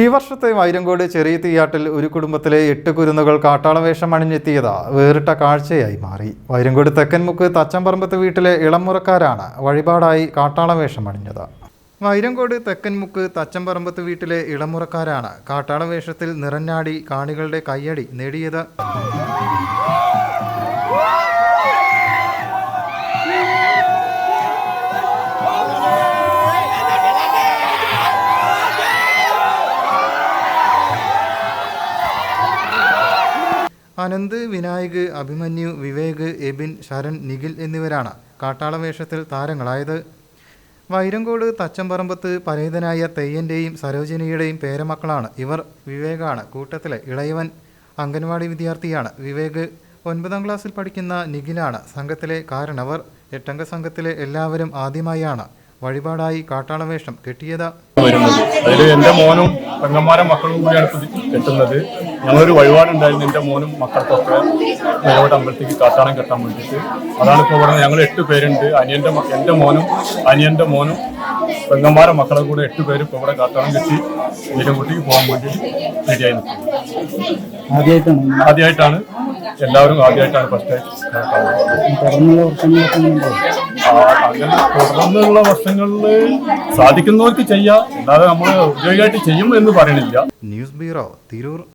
ഈ വർഷത്തെ വൈരങ്കോട് ചെറിയ തീയാട്ടിൽ ഒരു കുടുംബത്തിലെ എട്ട് കുരുന്നുകൾ കാട്ടാള വേഷം അണിഞ്ഞെത്തിയത് വേറിട്ട കാഴ്ചയായി മാറി. വൈരങ്കോട് തെക്കൻമുക്ക് തച്ചമ്പറമ്പത്ത് വീട്ടിലെ ഇളമുറക്കാരാണ് വഴിപാടായി കാട്ടാള വേഷം അണിഞ്ഞത്. വൈരങ്കോട് തെക്കൻമുക്ക് തച്ചമ്പറമ്പത്ത് വീട്ടിലെ ഇളമുറക്കാരാണ് കാട്ടാളവേഷത്തിൽ നിറഞ്ഞാടി കാണികളുടെ കയ്യടി നേടിയത്. അനന്ത് വിനായക് അഭിമന്യു വിവേക് എബിൻ ശരൺ നിഖിൽ എന്നിവരാണ് കാട്ടാള വേഷത്തിൽ താരങ്ങളായത്. വൈരങ്കോട് തച്ചമ്പറമ്പത്ത് പരേതനായ തെയ്യന്റെയും സരോജിനിയുടെയും പേരമക്കളാണ് ഇവർ. വിവേകാണ് കൂട്ടത്തിലെ ഇളയവൻ. അംഗൻവാടി വിദ്യാർത്ഥിയാണ് വിവേക്. ഒൻപതാം ക്ലാസ്സിൽ പഠിക്കുന്ന നിഖിലാണ് സംഘത്തിലെ കാരണവർ. എട്ടംഗ സംഘത്തിലെ എല്ലാവരും ആദ്യമായാണ് വഴിപാടായി കാട്ടാള വേഷം കെട്ടിയത്. അതിൽ എന്റെ മോനും പെങ്ങന്മാരെ മക്കളും കൂടിയാണ് കെട്ടുന്നത് ഞങ്ങളൊരു വഴിപാടുണ്ടായിരുന്നു എന്റെ മോനും മക്കൾക്കൊക്കെ വഴിപാട് അമ്പലത്തേക്ക് കാട്ടാളം കെട്ടാൻ വേണ്ടിയിട്ട്. അതാണ് ഇപ്പോൾ പറഞ്ഞത്. ഞങ്ങൾ എട്ട് പേരുണ്ട്. അനിയന്റെ എന്റെ മോനും അനിയന്റെ മോനും പെങ്ങന്മാരെ മക്കളെ കൂടെ എട്ട് പേര് ഇപ്പോൾ ഇവിടെ കാട്ടാളം കെട്ടി വീരൻകുട്ടിക്ക് പോകാൻ വേണ്ടിയിട്ട് റെഡിയായി നിൽക്കുന്നത് ആദ്യമായിട്ടാണ് എല്ലാവരും ആദ്യമായിട്ടാണ് ഫസ്റ്റ് അങ്ങനെ തുടർന്നുള്ള വർഷങ്ങളിൽ സാധിക്കുന്നവർക്ക് ചെയ്യാം. അല്ലാതെ നമ്മൾ ഔദ്യോഗികമായിട്ട് ചെയ്യും എന്ന് പറയണില്ല ന്യൂസ് ബ്യൂറോ തിരൂർ.